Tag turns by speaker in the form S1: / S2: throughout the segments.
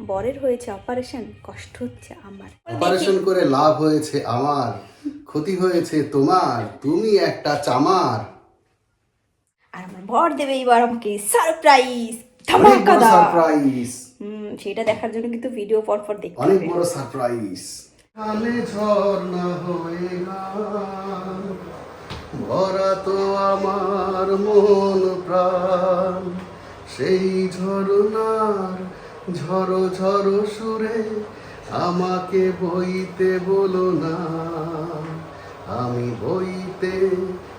S1: বরের হয়েছে অপারেশন কষ্ট হচ্ছে আমার।
S2: অপারেশন করে লাভ হয়েছে আমার ক্ষতি হয়েছে তোমার তুমি একটা চামার।
S1: আর আমার বর দেবে এবার আমাকে সারপ্রাইজ
S2: অনেক বড় সারপ্রাইজ
S1: হুম সেটা দেখার জন্য কিন্তু ভিডিও পর পর দেখতে
S2: অনেক বড় সারপ্রাইজ কালে ঝর্ণা হয়ে ভরা তো আমার মন প্রাণ। সেই ঝরনার ঝরো ঝরো সুরে আমাকে বইতে বলো না। আমি বইতে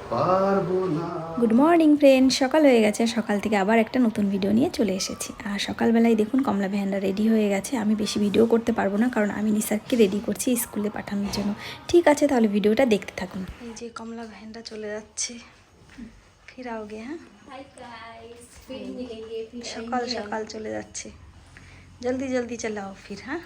S2: পারব না।
S1: গুড মর্নিং ফ্রেন্ড সকাল হয়ে গেছে। সকাল থেকে আবার একটা নতুন ভিডিও নিয়ে চলে এসেছি। আর সকালবেলায় দেখুন কমলা ভ্যানরা রেডি হয়ে গেছে। আমি বেশি ভিডিও করতে পারব না কারণ আমি নিসারকে রেডি করছি স্কুলে পাঠানোর জন্য। ঠিক আছে তাহলে ভিডিওটা দেখতে থাকুন। এই যে কমলা ভ্যানরা চলে যাচ্ছে। ফিরাওগে হ্যাঁ? সকাল সকাল চলে যাচ্ছে। জলদি জলদি চালাও ফির হ্যাঁ?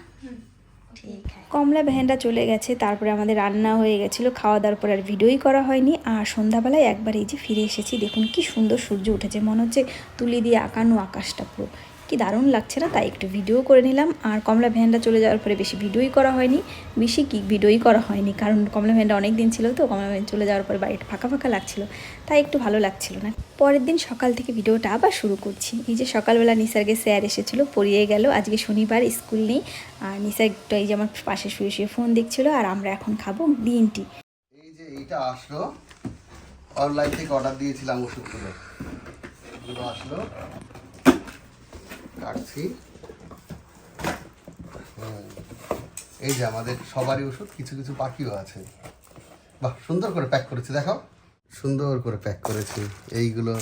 S1: ঠিক কমলা ভ্যানটা চলে গেছে তারপরে আমাদের রান্না হয়ে গেছিল খাওয়া দাওয়ার পর আর ভিডিওই করা হয়নি আর সন্ধ্যাবেলায় একবার এই যে ফিরে এসেছি দেখুন কি সুন্দর সূর্য উঠেছে মনে হচ্ছে তুলি দিয়ে আঁকানো আকাশটা পুরো। কি দারুণ লাগছে না? তাই একটু ভিডিও করে নিলাম। আর কমলা ভ্যানটা চলে যাওয়ার পরে বেশি ভিডিওই করা হয়নি। বেশি কি ভিডিওই করা হয়নি? কারণ কমলা ভ্যানটা অনেক দিন ছিল তো, কমলা ভ্যান চলে যাওয়ার পরে বাড়িটা ফাঁকা ফাঁকা লাগছিল। তাই একটু ভালো লাগছিল না। পরের দিন সকাল থেকে ভিডিওটা আবার শুরু করছি। এই যে সকালবেলা নিসার্গে স্যার এসেছিল, পড়িয়ে গেল। আজকে শনিবার, স্কুল নেই। আর নিসার একটু এই যে আমার পাশে শুয়ে শুয়ে ফোন দেখছিল, আর আমরা এখন খাব গ্রিন টি
S2: এই যে এইটা আসলো। অনলাইন থেকে অর্ডার দিয়েছিলাম ওষুধগুলো। আসলো। কাটছি এই যে আমাদের সবারই ওষুধ কিছু কিছু পাখিও আছে। বাহ সুন্দর করে প্যাক করেছে দেখো সুন্দর করে প্যাক করেছে। এইগুলো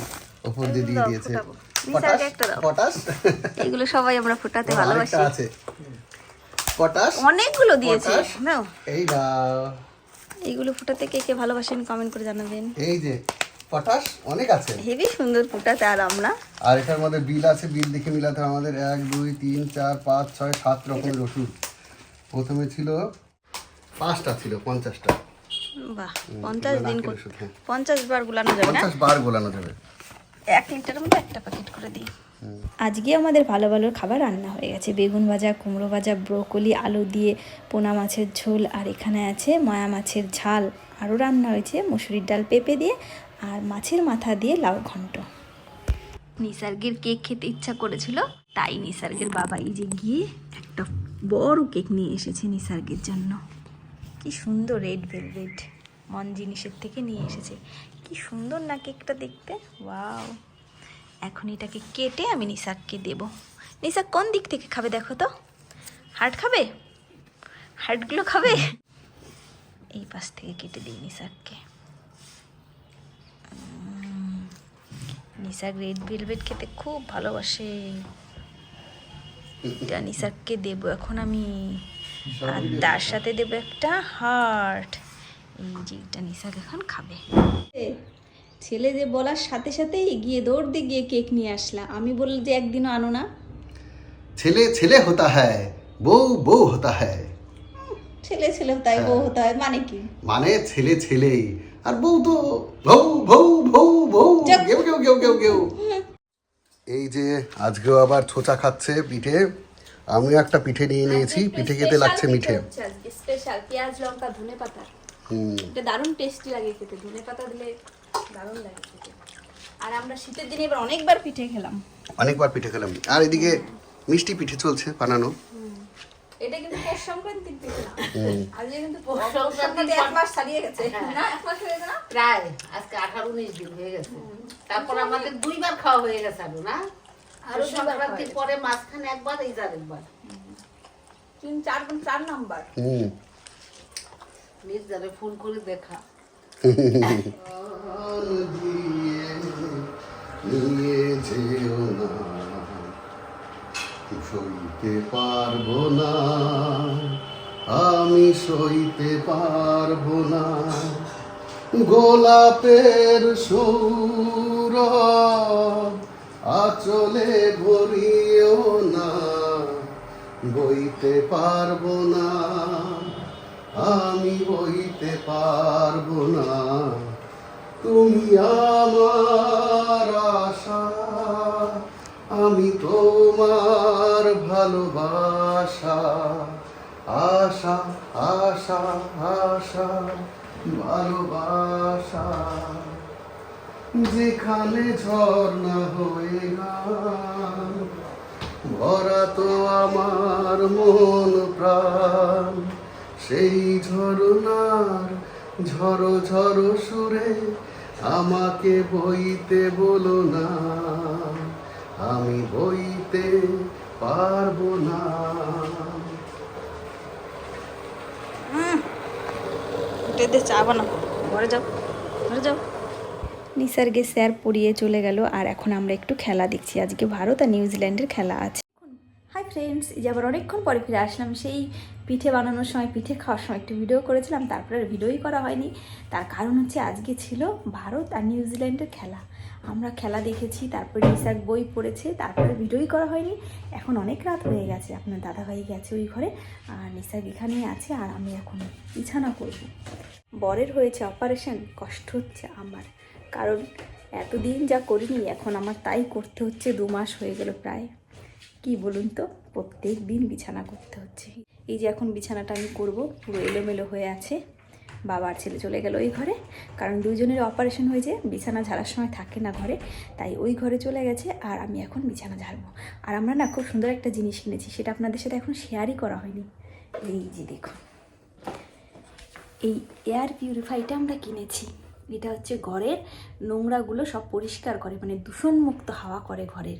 S2: ওপর দিয়ে দিয়ে দিয়েছে। পটাশ?
S1: দাও। এগুলো সবাই আমরা ফোটাতে ভালোবাসি।
S2: আছে। পটাশ?
S1: অনেকগুলো দিয়েছে। নাও।
S2: এই না
S1: এইগুলো ফোটাতে কে কে ভালোবাসেন কমেন্ট করে জানাবেন।
S2: এই যে পটাশ অনেক আছে।
S1: হেভি সুন্দর ফোটাতে আর আমরা।
S2: আর এটার মধ্যে বিল আছে বিল দেখে মিলাতে হবে আমাদের। এক দুই তিন চার পাঁচ ছয় সাত রকমের ওষুধ প্রথমে ছিল পাঁচটা ছিল পঞ্চাশটা।
S1: বাহ পঞ্চাশ দিন
S2: ওষুধ, হ্যাঁ।
S1: পঞ্চাশ বার গুলানো যাবে না?
S2: পঞ্চাশ বার গোলানো যাবে।
S1: এক লিটারের মধ্যে একটা প্যাকেট করে দিই। আজকে আমাদের ভালো ভালো খাবার রান্না হয়ে গেছে। বেগুন ভাজা কুমড়ো ভাজা ব্রোকলি আলু দিয়ে পোনা মাছের ঝোল আর এখানে আছে ময়া মাছের ঝাল। আরও রান্না হয়েছে মুসুরির ডাল পেঁপে দিয়ে আর মাছের মাথা দিয়ে লাউ ঘন্ট। নিসার্গের কেক খেতে ইচ্ছা করেছিল তাই নিসার্গের বাবা এই যে গিয়ে একটা বড় কেক নিয়ে এসেছে নিসার্গের জন্য। কি সুন্দর রেড ভেলভেট মন জিনিসের থেকে নিয়ে এসেছে। কি সুন্দর না কেকটা দেখতে ওয়াও। এখন এটাকে কেটে আমি নিসাককে দেব। নিসাক কোন দিক থেকে খাবে দেখো তো? হার্ট খাবে? হার্টগুলো খাবে? এই পাশ থেকে কেটে দিই নিসাককে নিসাক রেড ভেলভেট খেতে খুব ভালোবাসে। এটা নিসাককে দেবো এখন আমি আর তার সাথে দেবো একটা হার্ট। এই যে এটা নিসাক এখন খাবে। ছেলে যে বলার সাথে সাথেই গিয়ে দৌড় দিয়ে গিয়ে কেক নিয়ে আসলা। আমি বললাম যে একদিনও আনো না।
S2: ছেলে ছেলে হতা হ্যায় বউ বউ হতা হ্যায়।
S1: ছেলে ছেলে তাই বউ হতে হয় মানে কি?
S2: মানে ছেলে ছেলেই। আর বউ তো বউ বউ বউ
S1: যাক।
S2: কেউ কেউ কেউ কেউ কেউ এই যে আজকেও আবার ছোচা খাচ্ছে পিঠে। আমিও একটা পিঠে নিয়ে নিয়েছি। পিঠে খেতে লাগছে মিঠে।
S3: স্পেশাল পেঁয়াজ লঙ্কা ধনে পাতা। এটা দারুণ টেস্টি লাগে খেতে। ধনে পাতা দিলে দারুণ লাগে খেতে।
S1: আর আমরা শীতের দিনে এবার অনেকবার পিঠে খেলাম।
S2: অনেকবার পিঠে খেলাম। আর এদিকে মিষ্টি পিঠে চলছে বানানো।
S3: এটা কিন্তু পৌষ সংক্রান্তির পিঠে না। আজকে কিন্তু পৌষ সংক্রান্তি এক মাস ছাড়িয়ে গেছে। না এক মাস হয়ে গেছে না?
S4: প্রায় আজকে আঠারো উনিশ দিন হয়ে গেছে। তারপর আমাদের দুইবার খাওয়া হয়ে গেছে আরও না? আরও সংক্রান্তির পরে মাঝখানে একবার এই যার একবার।
S3: তিন চার চার নাম্বার।
S2: হুম।
S4: মির্জারে ফোন করে দেখা।
S2: নিয়ে যেও না। সইতে পারব না। আমি সইতে পারব না। গোলাপের সৌর আচলে ভরিও না। বইতে পারব না। আমি বইতে পারব না। তুমি আমার আশা। আমি তোমার ভালোবাসা, আশা আশা আশা, ভালোবাসা। যেখানে ঝর্ণা হয়ে গান ভরা তো আমার মন প্রাণ। সেই ঝরনার ঝড়ো ঝড়ো সুরে আমাকে বইতে বলো না। আমি বইতে পারব না।
S1: এতে চা বানাবো ঘরে যাও ঘরে যাও। নিসার্গে স্যার পড়িয়ে চলে গেল আর এখন আমরা একটু খেলা দেখছি। আজকে ভারত আর নিউজিল্যান্ডের খেলা আছে। হাই ফ্রেন্ডস এই যে আবার অনেকক্ষণ পরে ফিরে আসলাম। সেই পিঠে বানানোর সময় পিঠে খাওয়ার সময় একটু ভিডিও করেছিলাম তারপরে আর ভিডিওই করা হয়নি। তার কারণ হচ্ছে আজকে ছিল ভারত আর নিউজিল্যান্ডের খেলা। আমরা খেলা দেখেছি, তারপরে নিসার বই পড়েছে, তারপরে ভিডিওই করা হয়নি। এখন অনেক রাত হয়ে গেছে, আপনার দাদাভাই গেছে ওই ঘরে, আর নিসার এখানেই আছে, আর আমি এখন বিছানা করব। বরের হয়েছে অপারেশন, কষ্ট হচ্ছে আমার। কারণ এতদিন যা করিনি, এখন আমার তাই করতে হচ্ছে, দু মাস হয়ে গেল প্রায়। কি বলুন তো, প্রত্যেক দিন বিছানা করতে হচ্ছে। এই যে এখন বিছানাটা আমি করব, পুরো এলোমেলো হয়ে আছে। বাবার ছেলে চলে গেল ওই ঘরে। কারণ দুজনের অপারেশন হয়েছে, বিছানা ঝাড়ার সময় থাকে না ঘরে, তাই ওই ঘরে চলে গেছে আর আমি এখন বিছানা ঝাড়বো। আর আমরা না খুব সুন্দর একটা জিনিস কিনেছি, সেটা আপনাদের সাথে এখন শেয়ারই করা হয়নি। এই যে দেখুন। এই এয়ার পিউরিফাইটা আমরা কিনেছি। এটা হচ্ছে ঘরের নোংরাগুলো সব পরিষ্কার করে মানে দূষণমুক্ত হাওয়া করে ঘরের।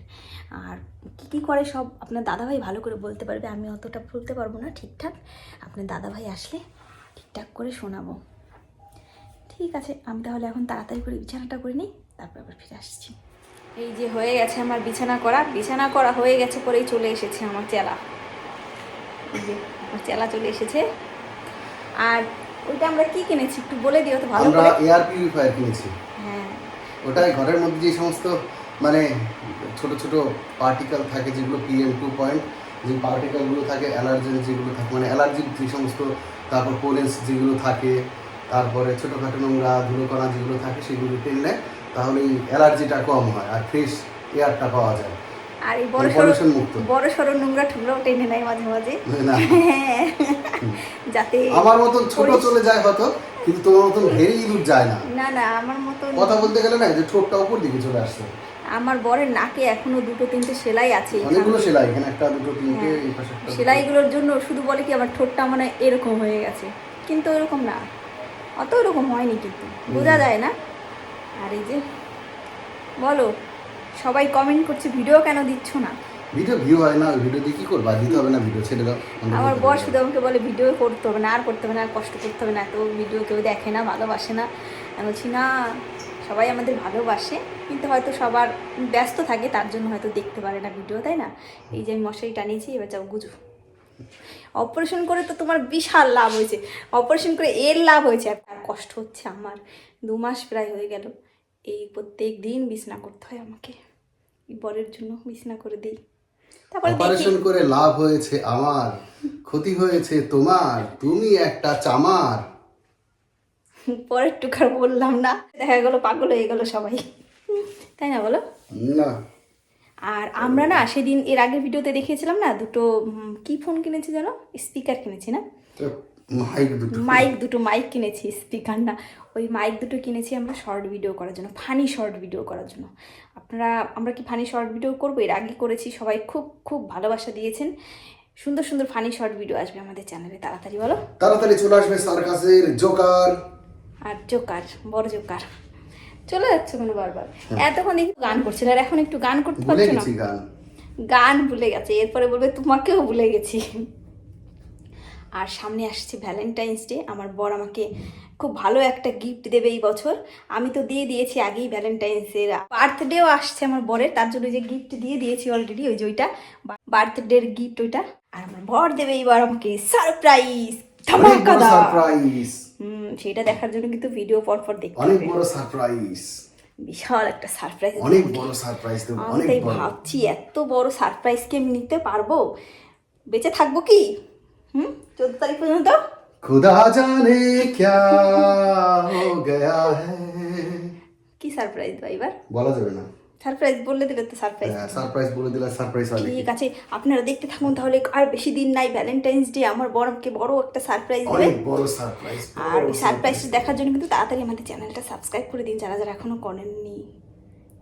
S1: আর কী কী করে সব, আপনার দাদাভাই ভালো করে বলতে পারবে, আমি অতটা বলতে পারব না ঠিকঠাক। আপনার দাদাভাই আসলে ঠিকঠাক করে শোনাবো। ঠিক আছে আমি তাহলে এখন তাড়াতাড়ি করে বিছানাটা করে নিই তারপর আবার ফিরে আসছি। এই যে হয়ে গেছে আমার বিছানা করা বিছানা করা হয়ে গেছে পরেই চলে এসেছে আমার চেলা। আমার চেলা চলে এসেছে। আর ওইটা আমরা কি কিনেছি একটু বলে দিও তো ভালো
S2: আমরা এয়ার পিউরিফায়ার কিনেছি।
S1: হ্যাঁ।
S2: ওটাই ঘরের মধ্যে যে সমস্ত মানে ছোট ছোট পার্টিকেল থাকে যেগুলো পিএম টু পয়েন্ট যে পার্টিকেলগুলো থাকে অ্যালার্জেন যেগুলো থাকে মানে অ্যালার্জির যে সমস্ত তারপর পোলেন্স যেগুলো থাকে তারপরে ছোটোখাটো নোংরা ধুলোকণা যেগুলো থাকে সেগুলো টেনে তাহলে এই অ্যালার্জিটা কম হয় আর ফ্রেশ এয়ারটা পাওয়া যায়।
S1: আর এই বড় বড় নোংরা ঠুংরাও টেনে নেয় মাঝে মাঝে। হ্যাঁ। যাতে
S2: আমার মতন ছোট চলে যায় হয়তো কিন্তু তোমার মতন ভেরি ইঁদুর যায় না।
S1: না না আমার মতো
S2: কথা বলতে গেলে না যে ঠোঁটটা উপর দিকে চলে আসছে।
S1: আমার বরের নাকে এখনও দুটো তিনটে সেলাই আছে
S2: অনেকগুলো সেলাই এখানে একটা দুটো তিনটে
S1: হ্যাঁ,
S2: এই পাশে
S1: সেলাইগুলোর জন্য শুধু বলে কি আমার ঠোঁটটা মানে এরকম হয়ে গেছে। কিন্তু এরকম না। অত এরকম হয়নি কিন্তু। বোঝা যায় না। আর এই যে বলো সবাই কমেন্ট করছে ভিডিও কেন দিচ্ছ না?
S2: ভিডিও ভিউ হয় না ভিডিও দিয়ে কি করবা? দিতে হবে না ভিডিও ছেড়ে দাও।
S1: আমার বর শুধু আমাকে বলে ভিডিও করতে হবে না আর করতে হবে না আর কষ্ট করতে হবে না। এত ভিডিও কেউ দেখে না ভালোবাসে না। আমি বলছি না সবাই আমাদের ভালোবাসে, কিন্তু হয়তো সবার ব্যস্ত থাকে, তার জন্য হয়তো দেখতে পারে না ভিডিও তাই না? এই যে আমি মশারি টানিয়েছি, এবার যাও, গুজু। অপারেশন করে তো তোমার বিশাল লাভ হয়েছে। অপারেশন করে এর লাভ হয়েছে, আর তার কষ্ট হচ্ছে আমার। দু মাস প্রায় হয়ে গেল। এই প্রত্যেক দিন বিছনা করতে হয় আমাকে। বরের জন্য বিছনা করে দিই। তারপরে
S2: অপারেশন করে লাভ হয়েছে আমার, ক্ষতি হয়েছে তোমার, তুমি একটা চামার।
S1: পরের টুকার বললাম না। দেখা গেলো পাগল হয়ে গেল সবাই। তাই না বলো?
S2: না।
S1: আর আমরা না সেদিন এর আগের ভিডিওতে দেখিয়েছিলাম না দুটো কি ফোন কিনেছি জানো? স্পিকার কিনেছি না?
S2: মাইক দুটো।
S1: মাইক দুটো মাইক কিনেছি স্পিকার না। ওই মাইক দুটো কিনেছি আমরা শর্ট ভিডিও করার জন্য ফানি শর্ট ভিডিও করার জন্য। আপনারা আমরা কি ফানি শর্ট ভিডিও করব? এর আগে করেছি সবাই খুব খুব ভালোবাসা দিয়েছেন। সুন্দর সুন্দর ফানি শর্ট ভিডিও আসবে আমাদের চ্যানেলে তাড়াতাড়ি বলো।
S2: তাড়াতাড়ি চলে আসবে সার্কাসের জোকার।
S1: আর জোকার বড় জোকার। চলে যাচ্ছে কোনো বারবার। এতক্ষণ একটু গান করছিল আর এখন একটু গান করতে পারছ না?
S2: গান।
S1: ভুলে গেছে এরপরে বলবে তোমাকেও ভুলে গেছি। আর সামনে আসছে ভ্যালেন্টাইন্স ডে আমার বর আমাকে খুব ভালো একটা গিফট দেবে এই বছর। আমি তো দিয়ে দিয়েছি আগেই ভ্যালেন্টাইন্সের বার্থডেও আসছে আমার বরের তার জন্য যে গিফট দিয়ে দিয়েছি অলরেডি ওই যে ওইটা। বার্থডের গিফট ওইটা। আর আমার বর দেবে এইবার আমাকে সারপ্রাইজ ধামাকাদার।
S2: সারপ্রাইজ
S1: সেটা দেখার জন্য কিন্তু ভিডিও পরপর দেখতে
S2: অনেক বড় সারপ্রাইজ
S1: বিশাল একটা সারপ্রাইজ
S2: অনেক বড় সারপ্রাইজ দেবো অনেক
S1: তাই ভাবছি এত বড় সারপ্রাইজ কি আমি নিতে পারব? বেঁচে থাকব কি? হুম? চোদ্দ তারিখ পর্যন্ত?
S2: খুদা জানে ক্যা হো গয়া হ্যায়।
S1: কি সারপ্রাইজ দেবা এবার?
S2: বলা যাবে না।
S1: সারপ্রাইজ বললে দিলে তো সারপ্রাইজ
S2: সারপ্রাইজ বলে দিলে সারপ্রাইজ হয় নাকি?
S1: ঠিক আছে আপনারা দেখতে থাকুন তাহলে আর বেশি দিন নাই ভ্যালেন্টাইন্স ডে আমার বড়কে বড় একটা সারপ্রাইজ দেবে।
S2: অনেক বড় সারপ্রাইজ
S1: আর ওই সারপ্রাইজটা দেখার জন্য কিন্তু তাড়াতাড়ি আমাদের চ্যানেলটা সাবস্ক্রাইব করে দিন যারা যারা এখনও করেননি।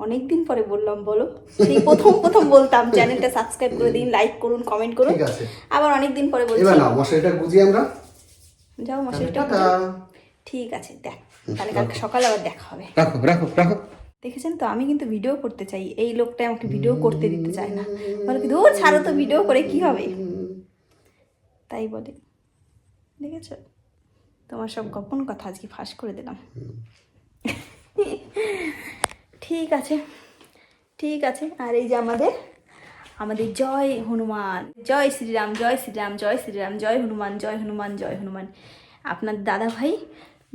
S1: অনেক দিন পরে বললাম বলো। সেই প্রথম প্রথম বলতাম চ্যানেলটা সাবস্ক্রাইব করে দিন লাইক করুন কমেন্ট করুন।
S2: ঠিক আছে।
S1: আবার অনেক দিন পরে বলছি।
S2: এবার না মশারিটা গুজিয়ে আমরা।
S1: যাও মশারিটা ঠিক আছে দেখ তাহলে কালকে সকালে আবার দেখা হবে।
S2: রাখো রাখো রাখো।
S1: দেখেছেন তো? আমি কিন্তু ভিডিও করতে চাই। এই লোকটা আমাকে ভিডিও করতে দিতে চায় না। বলে কি দূর ছাড়ো তো ভিডিও করে কি হবে? তাই বলে। দেখেছ? তোমার সব গোপন কথা আজকে ফাঁস করে দিলাম। ঠিক আছে। ঠিক আছে। আর এই যে আমাদের আমাদের জয় হনুমান। জয় শ্রীরাম জয় শ্রীরাম জয় শ্রীরাম, জয় হনুমান জয় হনুমান জয় হনুমান। আপনার দাদা ভাই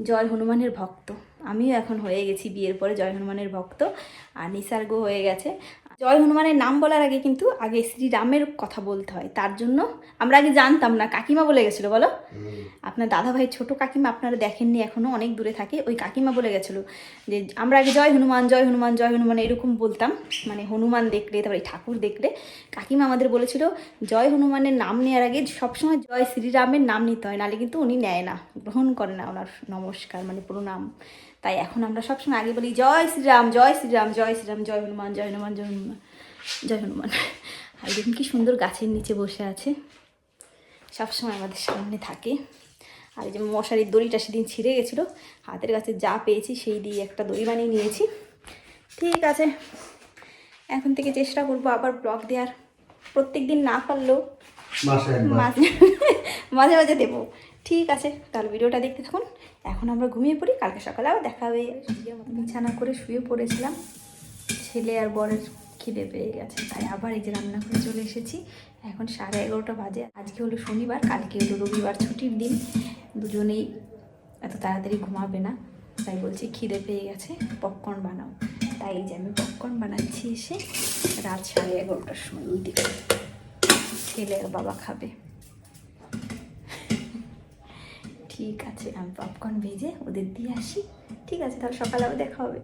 S1: জয় হনুমানের ভক্ত। আমিও এখন হয়ে গেছি বিয়ের পরে জয় হনুমানের ভক্ত আর নিসর্গ হয়ে গেছে। জয় হনুমানের নাম বলার আগে কিন্তু আগে শ্রীরামের কথা বলতে হয় তার জন্য আমরা আগে জানতাম না কাকিমা বলে গেছিল বলো? আপনার দাদা ভাই ছোট কাকিমা আপনারা দেখেননি এখনও অনেক দূরে থাকে ওই কাকিমা বলে গেছিল যে আমরা আগে জয় হনুমান জয় হনুমান জয় হনুমান এরকম বলতাম মানে হনুমান দেখলে তারপরে ঠাকুর দেখলে কাকিমা আমাদের বলেছিল জয় হনুমানের নাম নেওয়ার আগে সবসময় জয় শ্রীরামের নাম নিতে হয় নাহলে কিন্তু উনি নেয় না গ্রহণ করে না ওনার নমস্কার মানে প্রণাম। তাই এখন আমরা সবসময় আগে বলি জয় শ্রীরাম জয় শ্রীরাম জয় শ্রীরাম জয় হনুমান জয় হনুমান জয় হনুমান জয় হনুমান। আর দেখুন কি সুন্দর গাছের নিচে বসে আছে। সবসময় আমাদের সামনে থাকে। আর এই যে মশারির দড়িটা সেদিন ছিঁড়ে গেছিল। হাতের কাছে যা পেয়েছি সেই দিয়ে একটা দড়ি বানিয়ে নিয়েছি। ঠিক আছে। এখন থেকে চেষ্টা করব আবার ব্লগ দেওয়ার। প্রত্যেক দিন না পারলেও মাঝে মাঝে দেবো। ঠিক আছে, তাহলে ভিডিওটা দেখতে থাকুন। এখন আমরা ঘুমিয়ে পড়ি, কালকে সকালে আবার দেখা হবে। বিছানা করে শুয়ে পড়েছিলাম। ছেলে আর বরের খিদে পেয়ে গেছে, তাই আবার এই যে রান্না করে চলে এসেছি। এখন সাড়ে এগারোটা বাজে, আজকে হলো শনিবার, কালকে হলো রবিবার ছুটির দিন। দুজনেই এত তাড়াতাড়ি ঘুমাবে না, তাই বলছি খিদে পেয়ে গেছে পপকর্ন বানাও। তাই এই যে আমি পপকর্ন বানাচ্ছি এসে, রাত সাড়ে এগারোটার সময় ওই দিকে। ছেলে বাবা খাবে। ঠিক আছে, আমি পপকর্ন ভেজে ওদের দিয়ে আসি। ঠিক আছে, তাহলে সকালে আবার দেখা হবে।